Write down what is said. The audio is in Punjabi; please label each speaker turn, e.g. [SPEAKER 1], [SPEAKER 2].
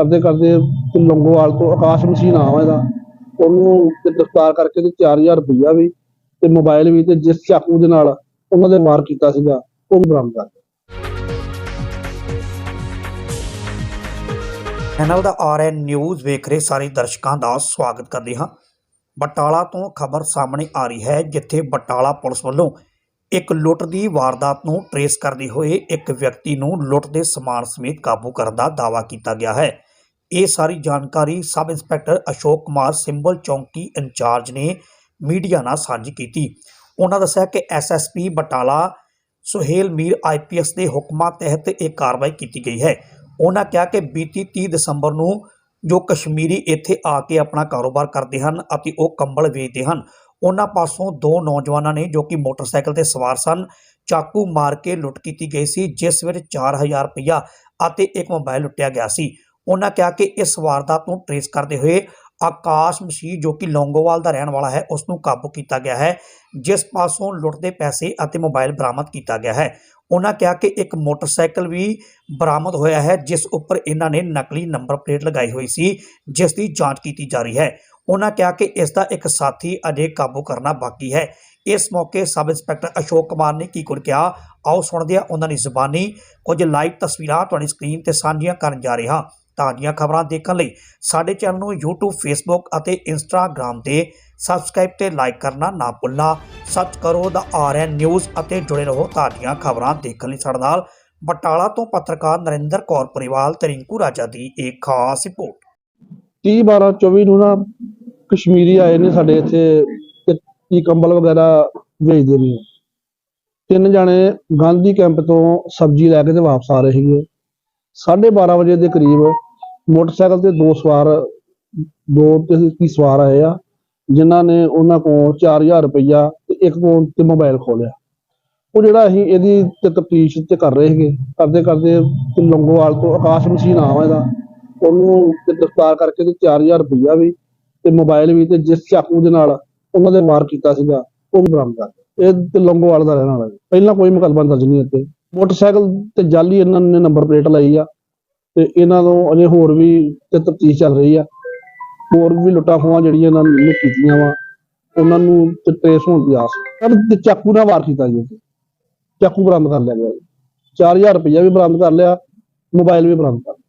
[SPEAKER 1] ਕਰਦੇ ਕਰਦੇ ਤੇ ਲੰਗੋਵਾਲ ਤੋਂ ਆਕਾਸ਼ ਮਸੀਹ ਨਾਮ ਇਹਦਾ ਉਹਨੂੰ ਤੇ ਗ੍ਰਿਫਤਾਰ ਕਰਕੇ ਤੇ 4000 ਰੁਪਈਆ ਵੀ ਤੇ ਮੋਬਾਈਲ ਵੀ ਤੇ ਜਿਸ ਚਾਕੂ ਦੇ ਨਾਲ ਉਹਨਾਂ ਦੇ ਵਾਰ ਕੀਤਾ ਸੀਗਾ, ਉਹ ਬਰਾਮਦ ਕਰ
[SPEAKER 2] ਚੈਨਲ ਦਾ ਆਰਐਨ ਨਿਊਜ਼ ਵੇਖ ਰਹੇ ਸਾਰੇ ਦਰਸ਼ਕਾਂ ਦਾ ਸਵਾਗਤ ਕਰਦੇ ਹਾਂ। ਬਟਾਲਾ ਤੋਂ ਖਬਰ ਸਾਹਮਣੇ ਆ ਰਹੀ ਹੈ, ਜਿੱਥੇ ਬਟਾਲਾ ਪੁਲਿਸ ਵੱਲੋਂ ਇੱਕ ਲੁੱਟ ਦੀ ਵਾਰਦਾਤ ਨੂੰ ਟਰੇਸ ਕਰਦੇ ਹੋਏ ਇੱਕ ਵਿਅਕਤੀ ਨੂੰ ਲੁੱਟ ਦੇ ਸਮਾਨ ਸਮੇਤ ਕਾਬੂ ਕਰਨ ਦਾ ਦਾਅਵਾ ਕੀਤਾ ਗਿਆ ਹੈ। ਇਹ ਸਾਰੀ ਜਾਣਕਾਰੀ ਸਬ ਇੰਸਪੈਕਟਰ ਅਸ਼ੋਕ ਕੁਮਾਰ ਸਿੰਬਲ ਚੌਂਕੀ ਇੰਚਾਰਜ ਨੇ ਮੀਡੀਆ ਨਾਲ ਸਾਂਝੀ ਕੀਤੀ। ਉਹਨਾਂ ਦੱਸਿਆ ਕਿ ਐਸਐਸਪੀ ਬਟਾਲਾ ਸੁਹੇਲ ਮੀਰ ਆਈਪੀਐਸ ਦੇ ਹੁਕਮਾਂ ਤਹਿਤ ਇਹ ਕਾਰਵਾਈ ਕੀਤੀ ਗਈ ਹੈ। ਉਹਨਾਂ ਕਿਹਾ ਕਿ ਬੀਤੀ 30 ਦਸੰਬਰ ਨੂੰ ਜੋ ਕਸ਼ਮੀਰੀ ਇੱਥੇ ਆ ਕੇ ਆਪਣਾ ਕਾਰੋਬਾਰ ਕਰਦੇ ਹਨ ਅਤੇ ਉਹ ਕੰਬਲ ਵੇਚਦੇ ਹਨ, ਉਹਨਾਂ ਪਾਸੋਂ ਦੋ ਨੌਜਵਾਨਾਂ ਨੇ ਜੋ ਕਿ ਮੋਟਰਸਾਈਕਲ ਤੇ ਸਵਾਰ ਸਨ, ਚਾਕੂ ਮਾਰ ਕੇ ਲੁੱਟ ਕੀਤੀ ਗਈ ਸੀ, ਜਿਸ ਵਿੱਚ 4000 ਰੁਪਇਆ ਅਤੇ ਇੱਕ ਮੋਬਾਈਲ ਲੁੱਟਿਆ ਗਿਆ ਸੀ। ਉਹਨਾਂ ਕਿਹਾ ਕਿ ਇਸ ਵਾਰਦਾਤ ਨੂੰ ਟਰੇਸ ਕਰਦੇ ਹੋਏ ਆਕਾਸ਼ ਮਸੀਹ ਜੋ ਕਿ ਲੌਂਗੋਵਾਲ ਦਾ ਰਹਿਣ ਵਾਲਾ ਹੈ ਉਸ ਨੂੰ ਕਾਬੂ ਕੀਤਾ ਗਿਆ ਹੈ, ਜਿਸ ਪਾਸੋਂ ਲੁੱਟਦੇ ਪੈਸੇ ਅਤੇ ਮੋਬਾਈਲ ਬਰਾਮਦ ਕੀਤਾ ਗਿਆ ਹੈ। ਉਹਨਾਂ ਕਿਹਾ ਕਿ ਇੱਕ ਮੋਟਰਸਾਈਕਲ ਵੀ ਬਰਾਮਦ ਹੋਇਆ ਹੈ, ਜਿਸ ਉੱਪਰ ਇਹਨਾਂ ਨੇ ਨਕਲੀ ਨੰਬਰ ਪਲੇਟ ਲਗਾਈ ਹੋਈ ਸੀ, ਜਿਸ ਦੀ ਜਾਂਚ ਕੀਤੀ ਜਾ ਰਹੀ ਹੈ। ਉਹਨਾਂ ਕਿਹਾ ਕਿ ਇਸ ਦਾ ਇੱਕ ਸਾਥੀ ਅਜੇ ਕਾਬੂ ਕਰਨਾ ਬਾਕੀ ਹੈ। ਇਸ ਮੌਕੇ ਸਬ ਇੰਸਪੈਕਟਰ ਅਸ਼ੋਕ ਕੁਮਾਰ ਨੇ ਕੀ ਕੁਝ ਕਿਹਾ, ਆਓ ਸੁਣਦੇ ਹਾਂ ਉਹਨਾਂ ਦੀ ਜ਼ੁਬਾਨੀ। ਕੁਝ ਲਾਈਵ ਤਸਵੀਰਾਂ ਤੁਹਾਡੀ ਸਕਰੀਨ ਤੇ ਸਾਂਝੀਆਂ ਕਰਨ ਜਾ ਰਹੇ ਹਾਂ। ਤਾਜ਼ੀਆਂ ਖਬਰਾਂ ਦੇਖਣ ਲਈ ਸਾਡੇ ਚੈਨਲ ਨੂੰ YouTube, Facebook ਅਤੇ Instagram ਤੇ ਸਬਸਕ੍ਰਾਈਬ ਤੇ ਲਾਈਕ ਕਰਨਾ ਨਾ ਭੁੱਲਣਾ। ਸੱਚ ਕਰੋ ਦਾ ਆਰਐਨ ਨਿਊਜ਼ ਅਤੇ ਜੁੜੇ ਰਹੋ ਤਾਜ਼ੀਆਂ ਖਬਰਾਂ ਦੇਖਣ ਲਈ ਸਾਡੇ ਨਾਲ। ਬਟਾਲਾ ਤੋਂ ਪੱਤਰਕਾਰ ਨਰਿੰਦਰ ਕੌਰ ਪਰਿਵਾਲ ਤੇ ਰਿੰਕੂ ਰਾਜਾ ਦੀ ਇੱਕ ਖਾਸ ਰਿਪੋਰਟ।
[SPEAKER 1] 30 12 24 ਨੂੰ ਨਾ ਕਸ਼ਮੀਰੀ ਆਏ ਨੇ ਸਾਡੇ ਇੱਥੇ ਕੀ ਕੰਬਲ ਵਗੈਰਾ ਵੇਚਦੇ ਨੇ। ਤਿੰਨ ਜਾਣੇ ਗਾਂਧੀ ਕੈਂਪ ਤੋਂ ਸਬਜ਼ੀ ਲੈ ਕੇ ਤੇ ਵਾਪਸ ਆ ਰਹੇ ਸੀਗੇ। 12:30 ਵਜੇ ਦੇ ਕਰੀਬ ਮੋਟਰਸਾਈਕਲ ਤੇ ਦੋ ਸਵਾਰ, ਦੋ ਤੇ ਕੀ ਸਵਾਰ ਆਏ ਆ, ਜਿਨ੍ਹਾਂ ਨੇ ਉਹਨਾਂ ਕੋਲ 4000 ਰੁਪਈਆ ਤੇ ਇੱਕ ਕੋਲ ਤੇ ਮੋਬਾਈਲ ਖੋਲਿਆ ਉਹ ਜਿਹੜਾ ਅਸੀਂ ਇਹਦੀ ਤੇ ਤਫਤੀਸ਼ ਤੇ ਕਰ ਰਹੇ ਸੀਗੇ, ਕਰਦੇ ਕਰਦੇ ਤੇ ਲੰਗੋਵਾਲ ਤੋਂ ਆਕਾਸ਼ ਮਸ਼ੀਨ ਆਵਾ ਹੈ ਇਹਦਾ, ਉਹਨੂੰ ਤੇ ਗ੍ਰਿਫਤਾਰ ਕਰਕੇ ਤੇ 4000 ਰੁਪਈਆ ਵੀ ਤੇ ਮੋਬਾਈਲ ਵੀ ਤੇ ਜਿਸ ਚਾਕੂ ਦੇ ਨਾਲ ਉਹਨਾਂ ਦੇ ਵਾਰ ਕੀਤਾ ਸੀਗਾ, ਉਹ ਵੀ ਬਰਾਮਦ ਕਰ ਇਹ ਤੇ ਲੰਗੋਵਾਲ ਦਾ ਰਹਿਣ ਵਾਲਾ ਪਹਿਲਾਂ ਕੋਈ ਮੁਕੱਦਮਾ ਦਰਜ ਨਹੀਂ ਇੱਥੇ। ਮੋਟਰਸਾਈਕਲ ਤੇ ਜਾਲੀ ਇਹਨਾਂ ਨੇ ਨੰਬਰ ਪਲੇਟ ਲਾਈ ਆ। ਤੇ ਇਹਨਾਂ ਨੂੰ ਅਜੇ ਹੋਰ ਵੀ ਤੇ ਤਫਤੀਸ਼ ਚੱਲ ਰਹੀ ਆ। ਹੋਰ ਵੀ ਲੁੱਟਾਂ ਖੋਹਾਂ ਜਿਹੜੀਆਂ ਇਹਨਾਂ ਨੇ ਕੀਤੀਆਂ ਵਾ, ਉਹਨਾਂ ਨੂੰ ਤੇ ਟ੍ਰੇਸ ਹੋਣ ਦੀ ਆਸ। ਪਰ ਤੇ ਚਾਕੂ ਨਾਲ ਵਾਰ ਕੀਤਾ ਜੀ ਚਾਕੂ ਬਰਾਮਦ ਕਰ ਲਿਆ ਗਿਆ ਜੀ। 4000 ਰੁਪਇਆ ਵੀ ਬਰਾਮਦ ਕਰ ਲਿਆ, ਮੋਬਾਈਲ ਵੀ ਬਰਾਮਦ ਕਰ ਲਿਆ।